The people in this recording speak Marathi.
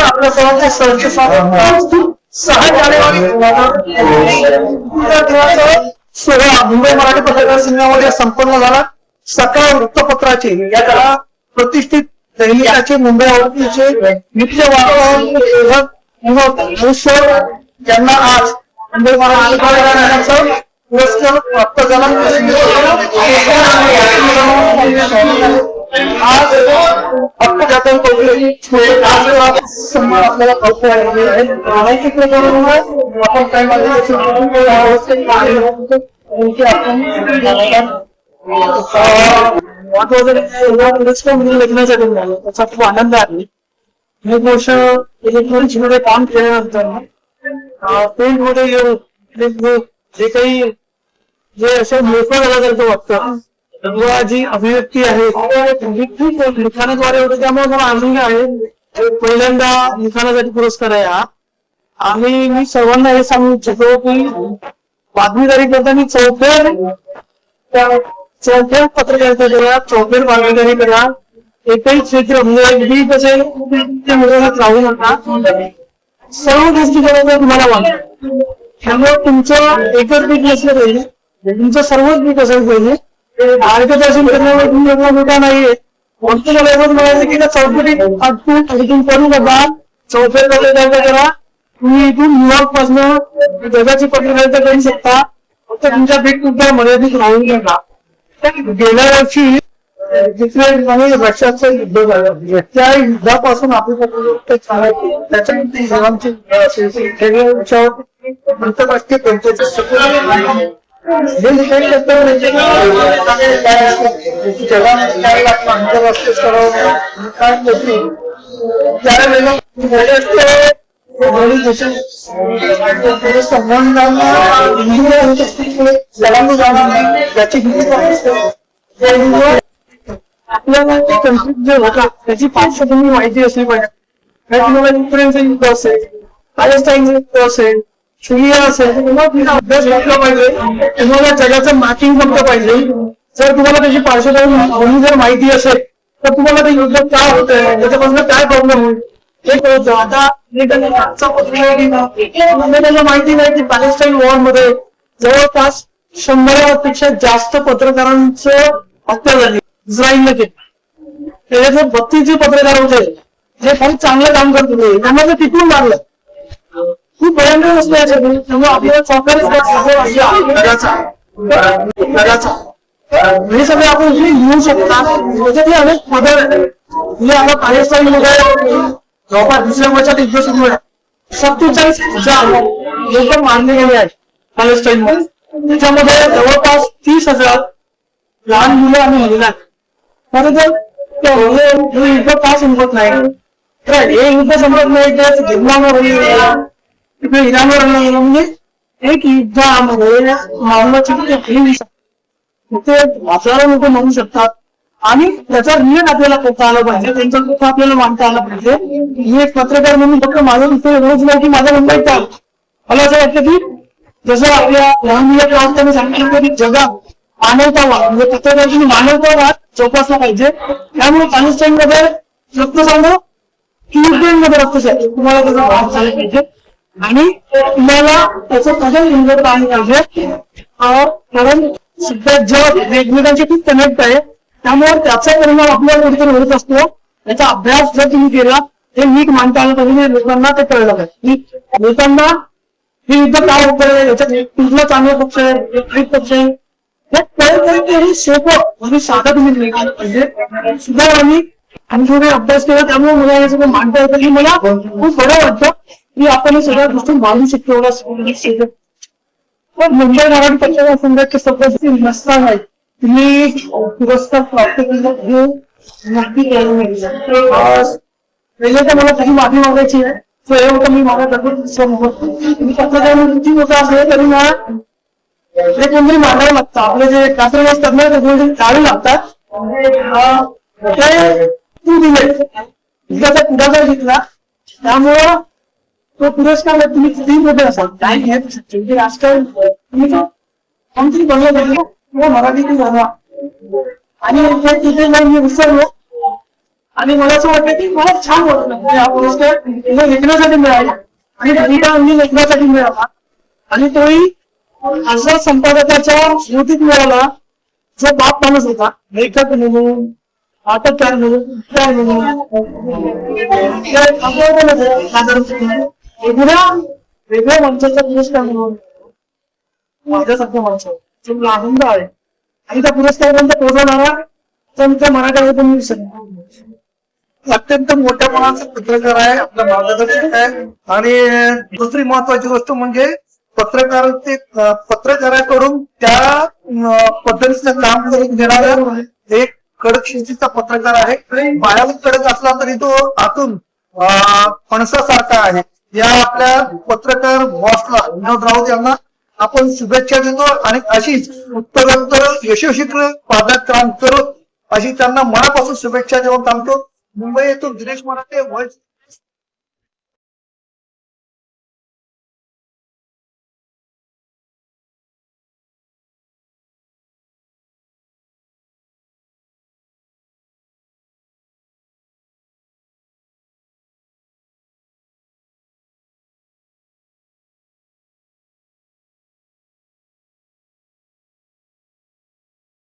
नमस्कार आपल्या सर्वांचे सहर्ष स्वागत सहा जानेवारी दिनाचा सोहळा मुंबई मराठी पत्रकार संघामध्ये संपन्न झाला सकाळ वृत्तपत्राचे या काळा प्रतिष्ठित दैनिकाचे मुंबई आवृत्तीचे नित्य वातावरण यांना आज मुंबई मराठी पत्रकार पुरस्कार प्राप्त झाला आज फक्त जाता आपल्याला माहिती आपण मिळालं त्याचा खूप आनंद आहे. एक वर्ष इलेक्ट्रॉनिक्समध्ये काम केल्यानंतर पेंटमध्ये येऊन जे काही जे असं मोकळं झाल्यासारखं वाटतं जी अभिव्यक्ती आहे. लिखाणाद्वारे होते त्यामुळे मला आनंद आहे? पहिल्यांदा लिखाणासाठी पुरस्कार आहे हा. आणि मी सर्वांना हे सांगू इच्छितो की बातमीदारी करताना चौफेर चौफेर पत्रकारिता करा चौफेर बातमीदारी करा. एकही क्षेत्र म्हणजे एक असेल ते राहू नका. सर्व गोष्टी करायचं तुम्हाला वाटत त्यामुळे तुमचं एकच पीक नसलं पाहिजे. तुमचं सर्वच पीक असेल पाहिजे. करण्यावर मोठा नाहीये म्हणायचं की त्या चौकटीत इथून करू नका चौफेर पत्रकारिता करा तुम्ही इथून न्यूयॉर्कपासून जगाची पत्रकारिता करू शकता फक्त तुमच्या भेट तुमच्या मर्यादित राहू नका गेल्या वर्षी जिथे म्हणजे रशियाचं युद्ध झालं त्या युद्धापासून आपली त्याच्यानंतर आंतरराष्ट्रीय त्यांच्याचे काय संबंधांना याची आपल्याला ते कन्फ्लिक्ट जे होता त्याची पार्श्वभूमी माहिती असली पाहिजे काही तुम्हाला युक्रेनचं युद्ध असेल पॅलेस्टाईनचं असेल सिरिया असेल तर तुम्हाला तिचा अभ्यास घेतला पाहिजे तुम्हाला जगाचं मॅपिंग फक्त पाहिजे जर तुम्हाला त्याची पार्श्वभूमी जर माहिती असेल तर तुम्हाला ते युद्ध काय होत आहे त्याच्यापासून काय प्रॉब्लेम होईल हे कळतं. आता म्हणजे त्याला माहिती नाही की पॅलेस्टाईन वॉरमध्ये जवळपास शंभरापेक्षा जास्त पत्रकारांचं हत्या झाली इस्रायलने केली. त्याच्यात बत्तीस जे पत्रकार होते जे फार चांगलं काम करत होते त्यांना ते टिकून मारलं. खूप भयंकर असतो याच्यातून त्यामुळे आपल्याला जगाचा हे सगळे आपण जे लिहू शकता त्याच्यातले अनेक पदर म्हणजे आता पॅलेस्टाईन मध्ये जवळपास दुसऱ्या वर्षात युद्ध सुरू आहे सत्तेचाळीस हजार लोक मारले गेले आहेत पॅलेस्टाईन मध्ये त्याच्यामध्ये जवळपास तीस हजार लहान मुलं आणि महिला खरं तर हे युद्ध का संपत नाही? हे युद्ध संपत नाही तर जन्मावर होईल तिकडे इराणवर म्हणजे एक युद्धामध्ये लोक म्हणू शकतात. आणि त्याचा नियम आपल्याला करता आलं पाहिजे. त्यांचा दुःख आपल्याला मांडता आला पाहिजे. मी एक पत्रकार म्हणून फक्त माझं इथे रोज नाही की माझा मुंबईत आलं मला असं वाटतं की जसं आपल्या लहान मुलाच्या क्लास सांगितलं की जगात मानवतावाद म्हणजे पत्रकारांनी मानवतावाद जोपासला पाहिजे. त्यामुळे पॅलेस्टाईन मध्ये रक्त सांगू की युक्रेन मध्ये रक्त सांगू. तुम्हाला त्याचा भाग झाला पाहिजे. आणि तुम्हाला त्याचं कसं निवडता पाहिजे कारण सध्या जग एकमेकांशी खूप कनेक्ट आहे. त्यामुळे त्याचा परिणाम आपल्याला कुठेतरी होत असतो. त्याचा अभ्यास जर तुम्ही केला हे नीट मानता आलं पाहिजे लोकांना ते कळलं पाहिजे. लोकांना हे युद्ध काय होतंय याच्यात कुठला चांगला पक्ष आहे वाईट पक्ष आहे? हे कळत हे सोपं. म्हणजे साधं तुम्ही निघालं पाहिजे. सुद्धा आम्ही आणि थोडे अभ्यास केला त्यामुळे मला हे सगळं मांडता येतं. की मला खूप बरं वाटतं. हे सगळ्या गोष्टी मानू शकतो पण मुंबई मराठी पत्रकार संघाचे सदस्य नसताना तुम्ही पुरस्कार प्राप्त केला नक्की पहिले तर मला काही माफ़ी मागायची आहे हे। होतं मी माझा दगड तुम्ही पत्रकार किती मोठा असेल तरी मला ते कोणतरी मागावं लागतं आपले जे कात्र असतात ना ते काढू लागतात ते तू दिले त्याचा पुढाकार घेतला त्यामुळं तो पुरस्कार तुम्ही किती मोठे असाल? काय घेत शेवटी म्हणजे राजकारण तुम्ही तो कोणतरी बनवलं किंवा मराठीतून झाला. आणि ते तिथे नाही मी विसरलो. आणि मला असं वाटतं की मला छान वाटलं. म्हणजे हा पुरस्कार तिला लेखनासाठी मिळाला. आणि कविता म्हणजे लेखनासाठी मिळाला. आणि तोही अशा संपादकाच्या स्मृतीत मिळाला जो बाप माणूस होता. लेखक म्हणून नाटककार म्हणून काय म्हणून. वेगळ्या वेगळ्या मंचाचा पुरस्कार म्हणून. माझ्यासारख्या माणसं. मला आनंद आहे. आणि त्या पुरस्कारापर्यंत पोहोचवणारा त्यांच्या त्या मराठ्यावर पण मी सांगतो अत्यंत मोठ्या प्रमाणाचा पत्रकार आहे आपला मार्गदर्शक आहे. आणि दुसरी महत्वाची गोष्ट म्हणजे पत्रकार ते पत्रकाराकडून त्या पद्धतीचं काम करून देणारा एक कडक शिस्तीचा पत्रकार आहे. बाहेरून कडक असला तरी तो आतून फणसासारखा आहे. या आपल्या पत्रकार बॉसला विनोद राऊत यांना आपण शुभेच्छा देतो आणि अशीच उत्तरोत्तर यशस्वी पादात काम करू अशी त्यांना मनापासून शुभेच्छा देऊन थांबतो. मुंबई येथून दिनेश मराठे व्हॉइस